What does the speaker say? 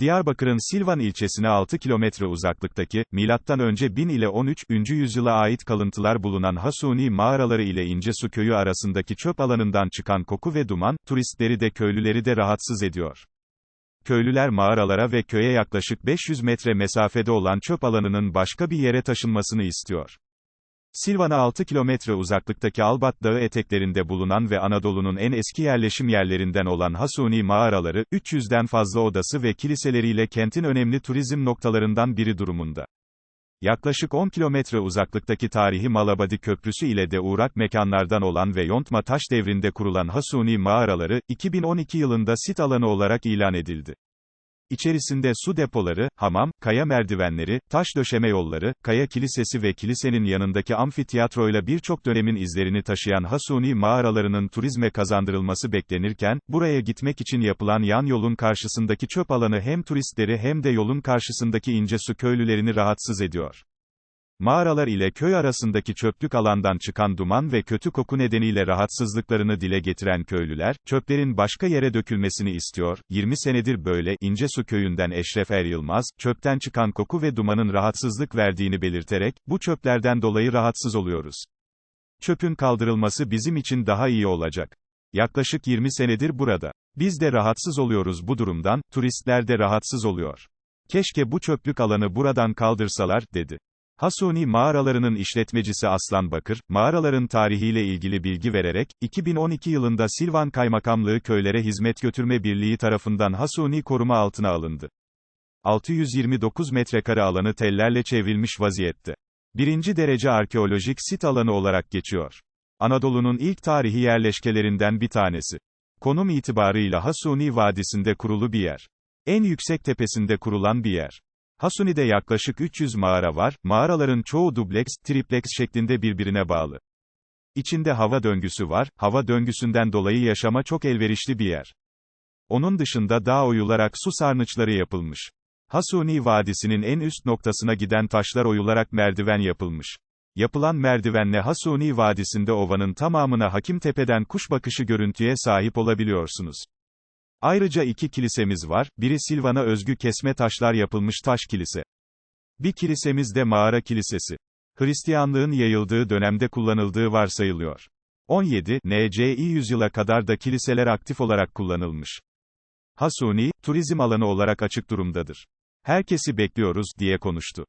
Diyarbakır'ın Silvan ilçesine 6 kilometre uzaklıktaki, M.Ö. 1000 ile 13. yüzyıla ait kalıntılar bulunan Hasuni mağaraları ile İncesu köyü arasındaki çöp alanından çıkan koku ve duman, turistleri de köylüleri de rahatsız ediyor. Köylüler mağaralara ve köye yaklaşık 500 metre mesafede olan çöp alanının başka bir yere taşınmasını istiyor. Silvan'a 6 kilometre uzaklıktaki Albat Dağı eteklerinde bulunan ve Anadolu'nun en eski yerleşim yerlerinden olan Hasuni mağaraları, 300'den fazla odası ve kiliseleriyle kentin önemli turizm noktalarından biri durumunda. Yaklaşık 10 kilometre uzaklıktaki tarihi Malabadi Köprüsü ile de uğrak mekanlardan olan ve Yontma Taş devrinde kurulan Hasuni mağaraları, 2012 yılında sit alanı olarak ilan edildi. İçerisinde su depoları, hamam, kaya merdivenleri, taş döşeme yolları, kaya kilisesi ve kilisenin yanındaki amfitiyatroyla birçok dönemin izlerini taşıyan Hasuni mağaralarının turizme kazandırılması beklenirken, buraya gitmek için yapılan yan yolun karşısındaki çöp alanı hem turistleri hem de yolun karşısındaki ince su köylülerini rahatsız ediyor. Mağaralar ile köy arasındaki çöplük alandan çıkan duman ve kötü koku nedeniyle rahatsızlıklarını dile getiren köylüler, çöplerin başka yere dökülmesini istiyor. 20 senedir böyle, İncesu köyünden Eşref Er Yılmaz, çöpten çıkan koku ve dumanın rahatsızlık verdiğini belirterek, bu çöplerden dolayı rahatsız oluyoruz. Çöpün kaldırılması bizim için daha iyi olacak. Yaklaşık 20 senedir burada. Biz de rahatsız oluyoruz bu durumdan, turistler de rahatsız oluyor. Keşke bu çöplük alanı buradan kaldırsalar, dedi. Hasuni mağaralarının işletmecisi Aslan Bakır, mağaraların tarihiyle ilgili bilgi vererek, 2012 yılında Silvan Kaymakamlığı Köylere Hizmet Götürme Birliği tarafından Hasuni koruma altına alındı. 629 metrekare alanı tellerle çevrilmiş vaziyette. Birinci derece arkeolojik sit alanı olarak geçiyor. Anadolu'nun ilk tarihi yerleşkelerinden bir tanesi. Konum itibarıyla Hasuni Vadisi'nde kurulu bir yer. En yüksek tepesinde kurulan bir yer. Hasuni'de yaklaşık 300 mağara var, mağaraların çoğu dubleks, tripleks şeklinde birbirine bağlı. İçinde hava döngüsü var, hava döngüsünden dolayı yaşama çok elverişli bir yer. Onun dışında dağ oyularak su sarnıçları yapılmış. Hasuni Vadisi'nin en üst noktasına giden taşlar oyularak merdiven yapılmış. Yapılan merdivenle Hasuni Vadisi'nde ovanın tamamına Hakim Tepe'den kuş bakışı görüntüye sahip olabiliyorsunuz. Ayrıca iki kilisemiz var, biri Silvan'a özgü kesme taşlar yapılmış taş kilise. Bir kilisemiz de mağara kilisesi. Hristiyanlığın yayıldığı dönemde kullanıldığı varsayılıyor. 17 NCİ yüzyıla kadar da kiliseler aktif olarak kullanılmış. Hasuni, turizm alanı olarak açık durumdadır. Herkesi bekliyoruz, diye konuştu.